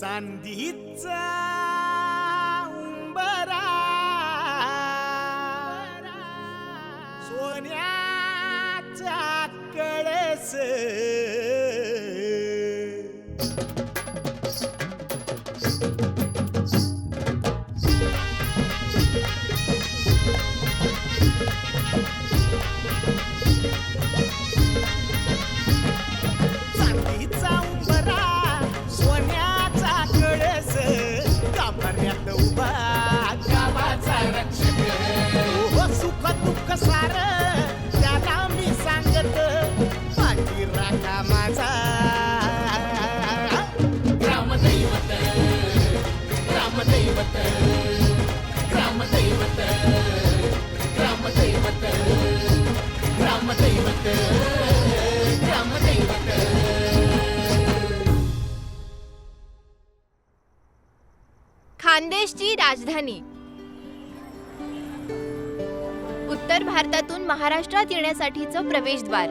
चांदीचा उंबरा. सोन्याचा कळस राजधानी. उत्तर भारतातून महाराष्ट्रात येण्यासाठीचं प्रवेशद्वार.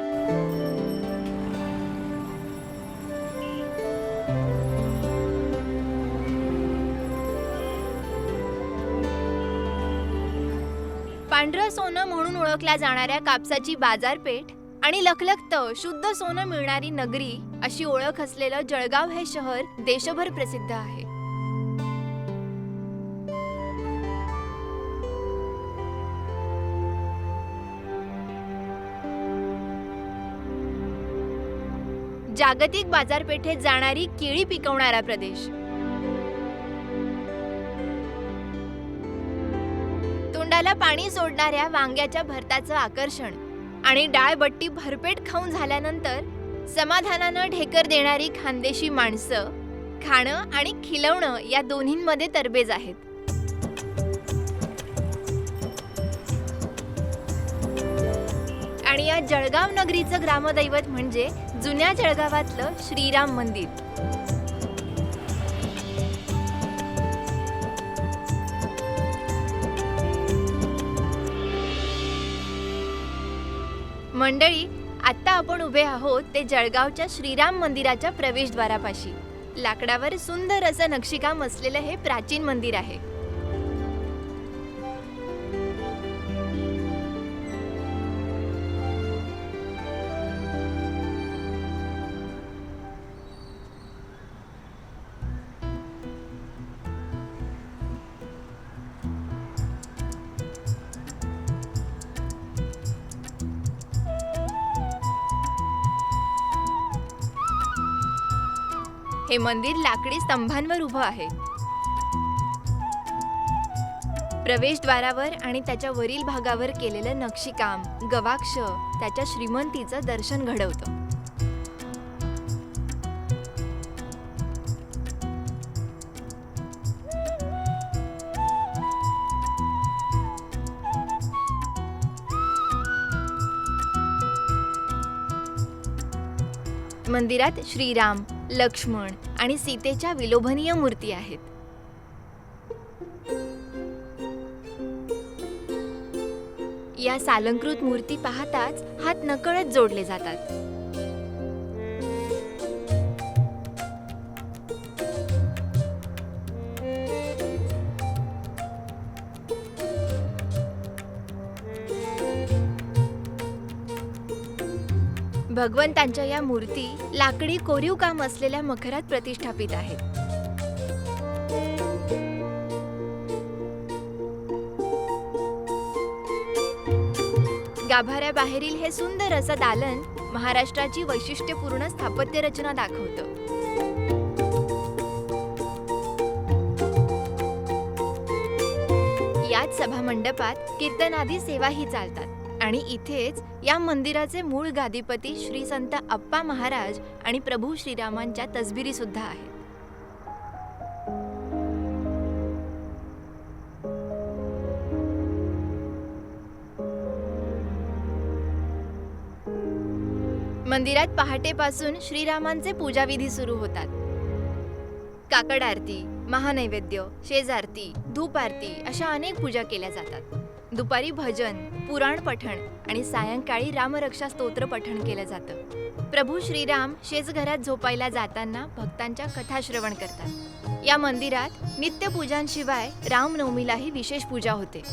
पांढरं सोनं म्हणून ओळखल्या जाणाऱ्या कापसाची बाजारपेठ आणि लखलखत शुद्ध सोनं मिळणारी नगरी अशी ओळख असलेलं जळगाव हे शहर देशभर प्रसिद्ध आहे. जागतिक बाजारपेठेत जाणारी केळी पिकवणारा प्रदेश. तोंडाला पाणी सोडणाऱ्या वांग्याच्या भरताचं आकर्षण आणि डाळबट्टी भरपेट खाऊन झाल्यानंतर समाधानानं ढेकर देणारी खानदेशी माणसं खाणं आणि खिलवणं या दोन्हींमध्ये तरबेज आहेत. आणि या जळगाव नगरीचं ग्रामदैवत म्हणजे जुन्या जळगावातलं श्रीराम मंदिर. मंडळी आत्ता आपण उभे आहोत ते जळगावच्या श्रीराम मंदिराच्या प्रवेशद्वारापाशी. लाकडावर सुंदर असं नक्षीकाम असलेलं हे प्राचीन मंदिर आहे. हे मंदिर लाकडी स्तंभांवर उभं आहे. प्रवेशद्वारावर आणि त्याच्या वरील भागावर केलेलं नक्षीकाम गवाक्ष त्याच्या श्रीमंतीचं दर्शन घडवतं. मंदिरात श्रीराम लक्ष्मण आणि सीतेच्या विलोभनीय मूर्ती आहेत. या सालंकृत मूर्ती पाहताच हात नकळत जोडले जातात. भगवंतांच्या या मूर्ती लाकडी कोरीव काम असलेल्या मखरात प्रतिष्ठापित आहेत. गाभाऱ्याबाहेरील हे सुंदर असं दालन महाराष्ट्राची वैशिष्ट्यपूर्ण स्थापत्य रचना दाखवतं. याच सभामंडपात कीर्तनादी सेवाही चालतात. आणि इथेच या मंदिराचे मूळ गादीपती श्री संत अप्पा महाराज आणि प्रभू श्रीरामांच्या तसबिरी सुद्धा आहेत. मंदिरात पहाटेपासून श्रीरामांचे पूजाविधी सुरू होतात. काकड आरती महानैवेद्य शेजारती धूप आरती अशा अनेक पूजा केल्या जातात. दुपारी भजन पुराण पठण आणि सायंकाळी रामरक्षा स्तोत्र पठण केलं जातं. प्रभू श्रीराम शेजघरात झोपायला जाताना भक्तांच्या कथा श्रवण करतात. या मंदिरात नित्यपूजांशिवाय रामनवमीलाही विशेष पूजा होते.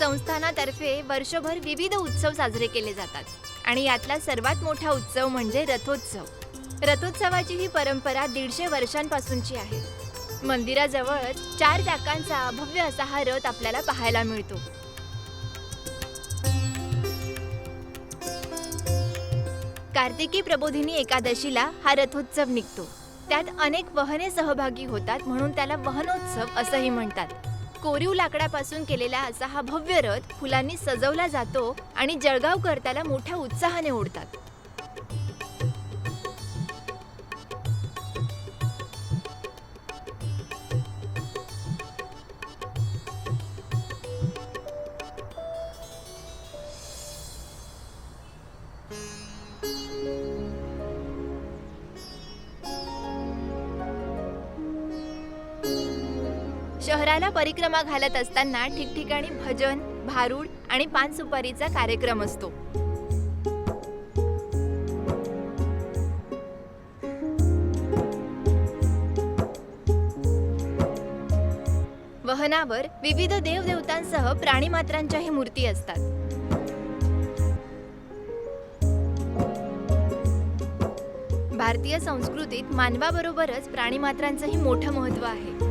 संस्थानातर्फे वर्षभर विविध उत्सव साजरे केले जातात. आणि यातला सर्वात मोठा उत्सव म्हणजे रथोत्सव. रथोत्सवाची ही परंपरा दीडशे वर्षांपासूनची आहे. मंदिराजवळ चार चाकांचा भव्य असा हा रथ आपल्याला पाहायला मिळतो. कार्तिकी प्रबोधिनी एकादशीला हा रथोत्सव निघतो. त्यात अनेक वहने सहभागी होतात म्हणून त्याला वहनोत्सव असंही म्हणतात. कोरीव लाकडापासून केलेला असा हा भव्य रथ फुलांनी सजवला जातो आणि जळगावकर त्याला मोठ्या उत्साहाने ओढतात. परिक्रमा घालत असताना ठिकठिकाणी भजन भारूड आणि पान सुपारीचा कार्यक्रम असतो. वहनावर विविध देवदेवतांसह प्राणीमात्रांच्याही मूर्ती असतात. भारतीय संस्कृतीत मानवाबरोबरच प्राणीमात्रांचंही मोठं महत्त्व आहे.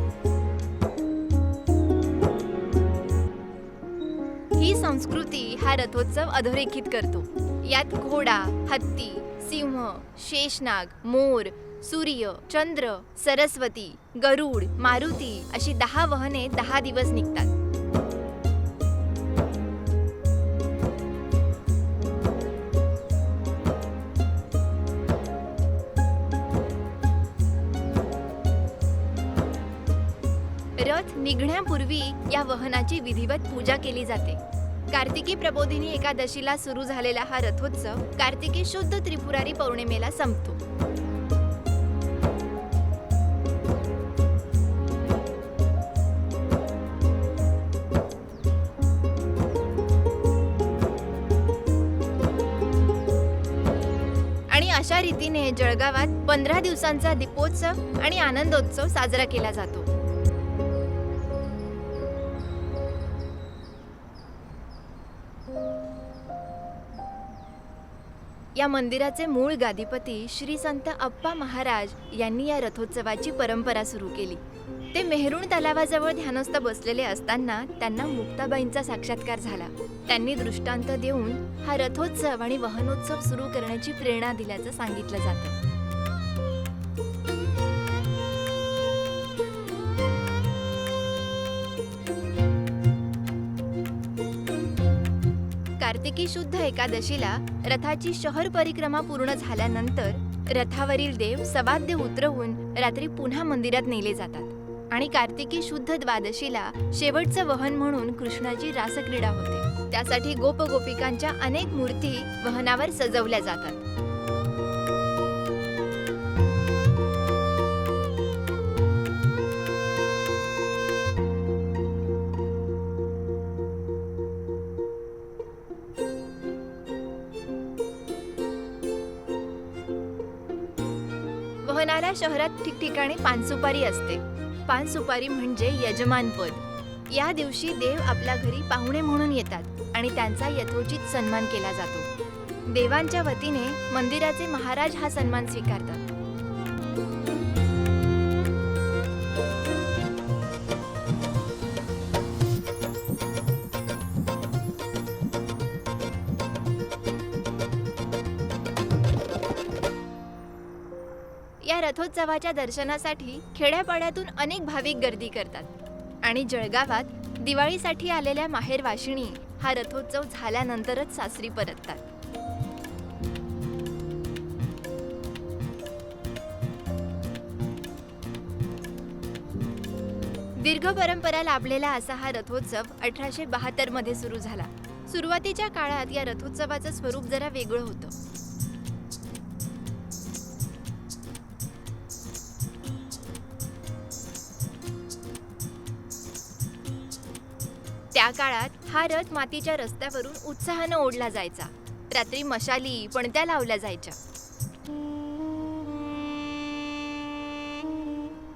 संस्कृती हा रथोत्सव अधोरेखित करतो. यात घोडा हत्ती सिंह शेषनाग मोर सूर्य चंद्र सरस्वती गरुड मारुती अशी दहा वहने दहा दिवस निघतात. रथ निघण्यापूर्वी या वहनाची विधिवत पूजा केली जाते. कार्तिकी प्रबोधिनी एकादशीला सुरू झालेला हा रथोत्सव कार्तिकी शुद्ध त्रिपुरारी पौर्णिमेला संपतो. आणि अशा रीतीने जळगावात पंधरा दिवसांचा दीपोत्सव आणि आनंदोत्सव साजरा केला जातो. या मंदिराचे मूळ गादीपती श्री संत अप्पा महाराज यांनी या रथोत्सवाची परंपरा सुरू केली. ते मेहरुण तलावाजवळ ध्यानस्थ बसलेले असताना त्यांना मुक्ताबाईंचा साक्षात्कार झाला. त्यांनी दृष्टांत देऊन हा रथोत्सव आणि वहनोत्सव सुरू करण्याची प्रेरणा दिल्याचं सांगितलं जातं. कार्तिकी शुद्ध एकादशीला रथाची शहर परिक्रमा पूर्ण झाल्यानंतर रथावरील देव सवाद्य उतरवून रात्री पुन्हा मंदिरात नेले जातात. आणि कार्तिकी शुद्ध द्वादशीला शेवटचं वहन म्हणून कृष्णाची रासक्रीडा होते. त्यासाठी गोपगोपिकांच्या अनेक मूर्ती वहनावर सजवल्या जातात. वहनाला शहरात ठिकठिकाणी पानसुपारी असते. पानसुपारी म्हणजे यजमानपद. या दिवशी देव आपल्या घरी पाहुणे म्हणून येतात आणि त्यांचा यथोचित सन्मान केला जातो. देवांच्या वतीने मंदिराचे महाराज हा सन्मान स्वीकारतात. रथोत्सवाच्या दर्शनासाठी खेड्यापाड्यातून अनेक भाविक गर्दी करतात. आणि जळगावात दिवाळीसाठी आलेल्या माहेर वाशिणी हा रथोत्सव झाल्यानंतरच सासरी परततात. दीर्घ परंपरा लाभलेला असा हा रथोत्सव अठराशे बहात्तरमध्ये सुरू झाला. सुरुवातीच्या काळात या रथोत्सवाचं स्वरूप जरा वेगळं होतं. त्या काळात हा रथ मातीच्या रस्त्यावरून उत्साहानं ओढला जायचा. रात्री मशाली पणत्या लावल्या जायच्या.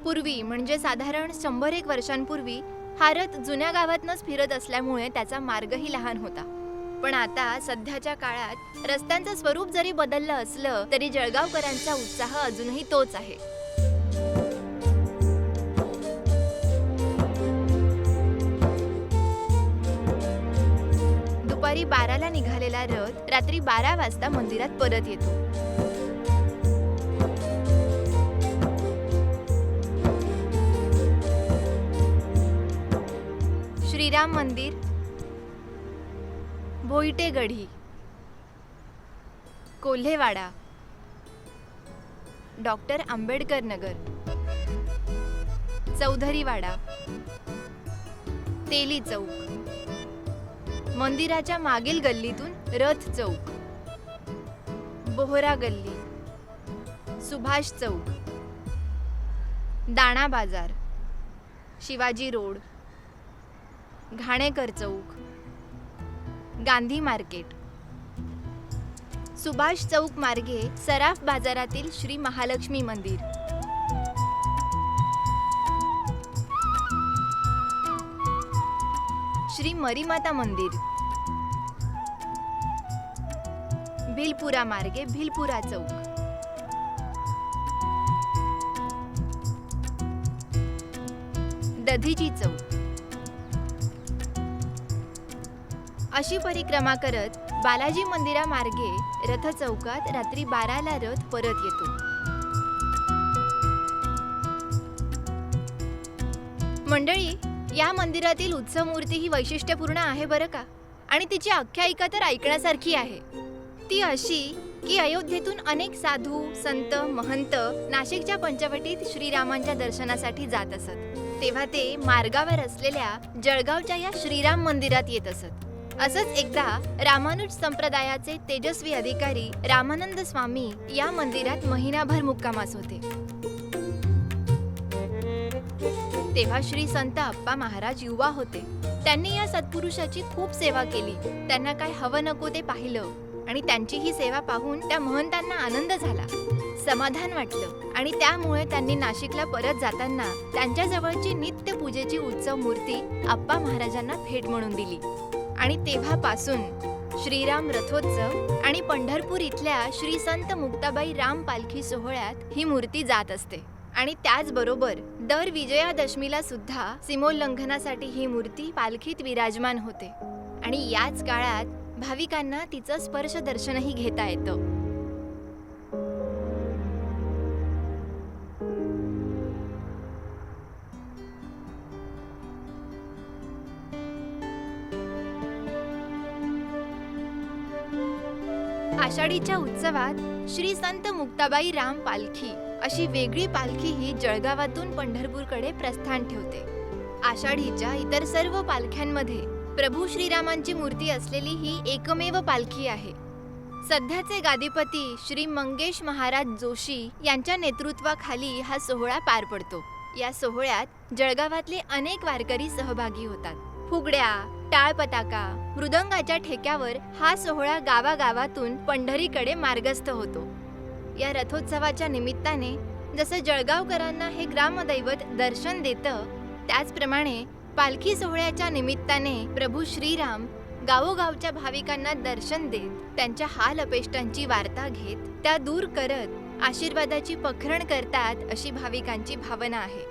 पूर्वी म्हणजे साधारण शंभर एक वर्षांपूर्वी हा रथ जुन्या गावातनच फिरत असल्यामुळे त्याचा मार्गही लहान होता. पण आता सध्याच्या काळात रस्त्यांचं स्वरूप जरी बदललं असलं तरी जळगावकरांचा उत्साह अजूनही तोच आहे. दुपारी बाराला निघालेला रथ रात्री बारा वाजता मंदिरात परत येतो. श्रीराम मंदिर भोईटेगढी कोल्हेवाडा. डॉक्टर आंबेडकर नगर चौधरीवाडा तेली चौक. मंदिराच्या मागील गल्लीतून रथ चौक बोहरा गल्ली सुभाष चौक दाणा बाजार शिवाजी रोड घाणेकर चौक गांधी मार्केट. सुभाष चौक मार्गे सराफ बाजारातील श्री महालक्ष्मी मंदिर. श्री मरीमाता मंदिर. भिलपुरा मार्गे भिलपुरा चौक. दधीची चौक. अशी परिक्रमा करत बालाजी मंदिरामार्गे रथ चौकात रात्री बाराला रथ परत येतो. मंडळी या मंदिरातील उत्सव मूर्ती ही वैशिष्ट्यपूर्ण आहे बरं का? आणि तिची आख्यायिका तर ऐकण्यासारखी आहे. ती अशी की अयोध्येतून अनेक साधू संत महंत नाशिकच्या पंचवटीत श्रीरामांच्या दर्शनासाठी जात असत. तेव्हा ते मार्गावर असलेल्या जळगावच्या या श्रीराम मंदिरात येत असत. असंच एकदा रामानुज संप्रदायाचे तेजस्वी अधिकारी रामानंद स्वामी या मंदिरात महिनाभर मुक्कामास होते. तेव्हा श्री संत अप्पा महाराज युवा होते. त्यांनी या सत्पुरुषाची खूप सेवा केली. त्यांना काय हवं नको ते पाहिलं. आणि त्यांची ही सेवा पाहून त्या महंतांना आनंद झाला. समाधान वाटलं आणि त्यामुळे त्यांनी नाशिकला परत जाताना त्यांच्या जवळची नित्य पूजेची उत्सव मूर्ती आप्पा महाराजांना भेट म्हणून दिली. आणि तेव्हापासून श्रीराम रथोत्सव आणि पंढरपूर इथल्या श्री संत मुक्ताबाई राम पालखी सोहळ्यात ही मूर्ती जात असते. आणि त्याचबरोबर दर विजयादशमीला सुद्धा सीमोल्लंघनासाठी ही मूर्ती पालखीत विराजमान होते. आणि याच काळात भाविकांना तिचं स्पर्श दर्शनही घेता येतं. आषाढीच्या उत्सवात श्री संत मुक्ताबाई राम पालखी अशी वेगळी पालखी ही जळगावातून पंढरपूरकडे प्रस्थान ठेवते. आषाढीच्या इतर सर्व पालख्यांमध्ये प्रभू श्रीरामांची मूर्ती असलेली ही एकमेव पालखी आहे. सध्याचे गादीपती श्री मंगेश महाराज जोशी यांच्या नेतृत्वाखाली हा सोहळा पार पडतो. या सोहळ्यात जळगावातले अनेक वारकरी सहभागी होतात. फुगड्या टाळ पताका मृदंगाच्या ठेक्यावर हा सोहळा गावागावातून पंढरीकडे मार्गस्थ होतो. या रथोत्सवाच्या निमित्ताने जसं जळगावकरांना हे ग्रामदैवत दर्शन देतं त्याचप्रमाणे पालखी सोहळ्याच्या निमित्ताने प्रभू श्रीराम गावोगावच्या भाविकांना दर्शन देत त्यांच्या हाल अपेष्टांची वार्ता घेत त्या दूर करत आशीर्वादाची पखरण करतात अशी भाविकांची भावना आहे.